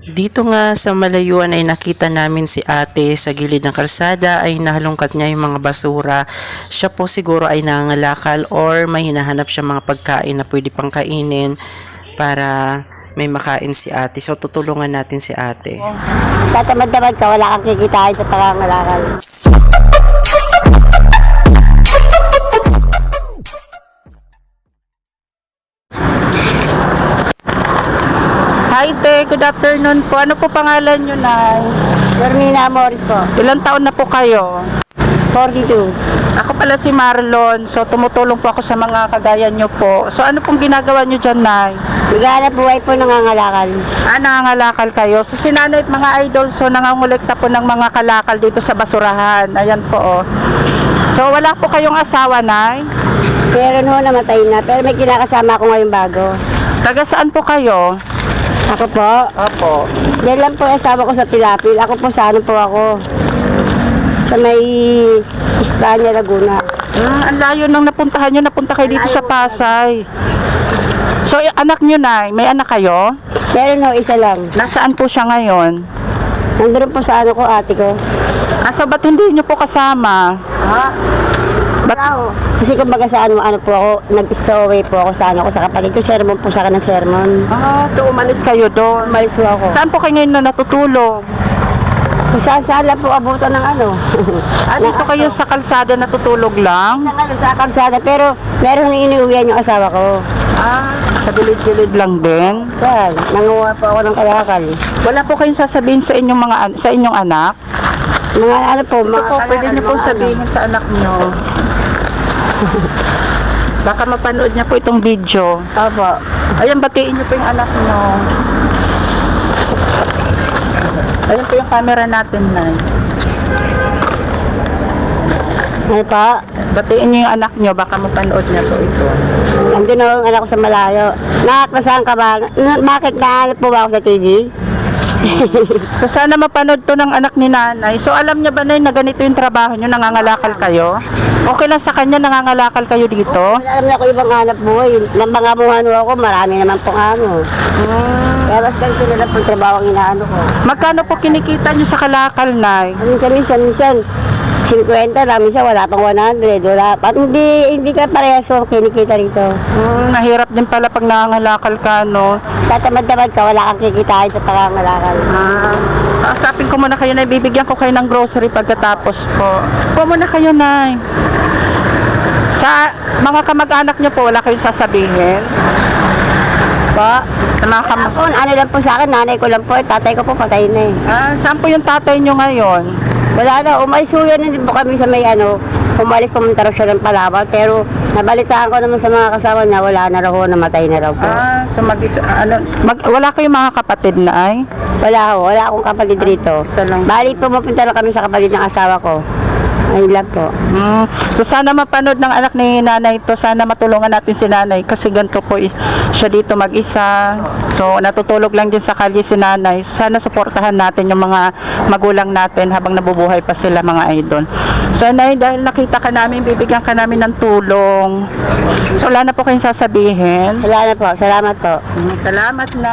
Dito nga sa malayuan ay nakita namin si ate sa gilid ng kalsada ay nahalungkat niya yung mga basura. Siya po siguro ay nangangalakal or may hinahanap siya mga pagkain na pwede pang kainin para may makain si ate. So tutulungan natin si ate. Tatamad-tamad ka, wala kang kikitain sa pangangalakal. Hi, Te. Good afternoon po. Ano po pangalan nyo, Nay? Dormina Morris po, Ilang taon na po kayo? 42. Ako pala si Marlon. So, tumutulong po ako sa mga kagaya nyo po. So, ano pong ginagawa nyo dyan, Nay? Naghahanap buhay po nangangalakal. Ah, nangangalakal kayo. So, si Nanay mga idol, so nangangolekta po ng mga kalakal dito sa basurahan. Ayan po, oh. So, wala po kayong asawa, Nay? Pero no, namatay na. Pero may kinakasama ako ngayon bago. Taga saan po kayo? Ako po, Opo. lang po asawa ko sa Pilapil. Ako po sa ano po ako. Sa may Espanya, Laguna. Hmm, ang layo nang napuntahan nyo. Napunta kayo dito sa Pasay. So, anak nyo, Nay, may anak kayo? Pero no, isa lang. Nasaan po siya ngayon? Nandun po sa ano ko, ate ko. Ah, so ba't hindi nyo po kasama? Ha? Ba't, Kasi kumbaga sa ano, ano po ako, nag-stowaway po ako sa ano ko sa kapatid ko. Sermon po sa ng sermon. ah, so umalis kayo doon. Umalis po ako. Saan po kayo ngayon na natutulog? Kung saan lang po abutan ng ano. Ah, dito kayo sa kalsada natutulog lang? Sa ano, sa kalsada. Pero meron nang iniuwian yung asawa ko. Ah, sa gilid-gilid lang din. Saan? Nanguha po ako ng kalakal. Wala po kayong sasabihin sa inyong mga an- sa inyong anak? Mga ano po, Ito mga po, pwede niyo po mga sabihin sa anak niyo. Baka mapanood niya po itong video. Opo. Ayan, batiin niyo po yung anak niyo. Ayan po yung camera natin, Nay. Ano pa? Batiin niyo yung anak niyo, baka mapanood niya po ito. Andun na ang anak ko sa malayo. Nakakasaan ka ba? Bakit nahanap po ba ako sa TV? So sana mapanood to ng anak ni nanay. So alam niya ba na na ganito yung trabaho niyo, nangangalakal kayo? Okay lang sa kanya, nangangalakal kayo dito? Alam na ako ibang hanap buhay. Lambangamuhan ako, marami naman pong ano. Hmm. Kaya mas ganito na lang po yung trabaho ang inaano ko. Magkano po kinikita niyo sa kalakal, Nay? Minsan, minsan, minsan, 50 lang, minsan wala pang 100, wala pa. Hindi, hindi ka parehas so kinikita rito. Hmm, nahirap din pala pag nangangalakal ka, no? Tatamad-tamad ka, wala kang kikitain sa pangangalakal. Ah, kausapin ko muna kayo, Nay. Bibigyan ko kayo ng grocery pagkatapos po. Po muna kayo, Nay. Sa mga kamag-anak niyo po, wala kayong sasabihin? Pa? Sa mga kam- Ako, ano lang po sa akin, nanay ko lang po, tatay ko po patay na eh. Ah, saan po yung tatay niyo ngayon? Wala na, umalis po yan din po kami sa may ano, umalis pumunta raw siya ng Palawan, pero nabalitaan ko naman sa mga kasama niya, wala na raw, ho, namatay na raw po. Ah, so mag ano, mag, wala kayong mga kapatid na ay? Wala ho, wala akong kapatid rito. Isa lang. Bali, pumupunta lang kami sa kapatid ng asawa ko. Ayun lang po. Mm. So sana mapanood ng anak ni nanay to, sana matulungan natin si nanay kasi ganito po eh, siya dito mag-isa. So natutulog lang din sa kalye si nanay. Sana suportahan natin yung mga magulang natin habang nabubuhay pa sila mga idol. So nay, dahil nakita ka namin, bibigyan ka namin ng tulong. So wala na po kayong sasabihin. Wala na po, salamat po. Mm, Salamat na.